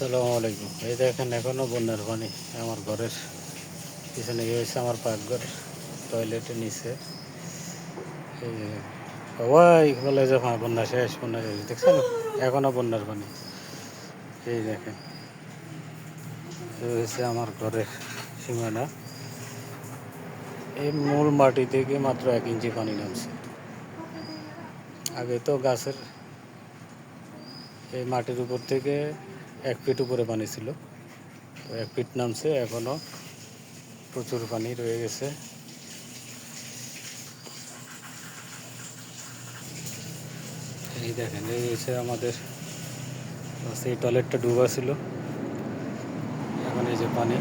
আসসালামু আলাইকুম। এই দেখেন, এখনও বন্যার পানি আমার ঘরের পিছনে হয়েছে আমার পাকঘর টয়লেটের নিচে। সবাই বলে যে হ্যাঁ বন্যা শেষ বন্যা শেষ, দেখছেন? এখনও বন্যার পানি। এই দেখেন হয়েছে আমার ঘরের সীমানা। এই মূল মাটি থেকে মাত্র এক ইঞ্চি পানি নামছে। আগে তো গাছের এই মাটির উপর থেকে এক ফিট উপরে পানি ছিল। তো এক ফিট নামছে, এখনও প্রচুর পানি রয়ে গেছে। এই দেখেন, এই হচ্ছে আমাদের সেই টয়লেটটা ডুবা ছিল। এখন এই যে পানি।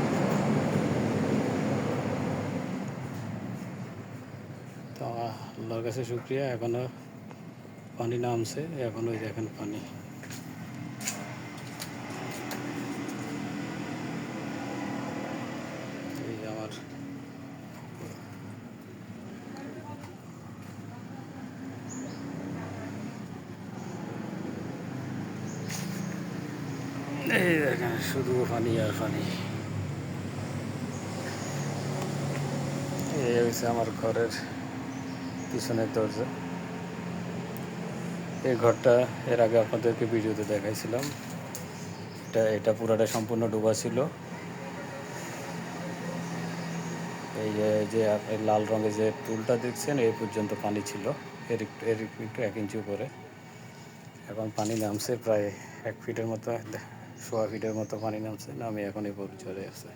তো আল্লাহর কাছে শুক্রিয়া, এখনও পানি নামছে, এখন ওই দেখেন পানি এই যে আমার এই দেখেন, শুধু পানি আর পানি এই হচ্ছে আমার ঘরের পিছনের দরজা। এই ঘরটা এর আগে আপনাদেরকে ভিডিওতে দেখাইছিলাম। এটা এটা পুরাটা সম্পূর্ণ ডুবা ছিল। এই যে লাল রঙের যে টুলটা দেখছেন, এই পর্যন্ত পানি ছিল। এর একটু এর একটু এক ইঞ্চি উপরে। এখন পানি নামছে প্রায় এক ফিটের মতো। সোয়া ফিটের মতো পানি নামছে নামে এখন এই চলে আসছে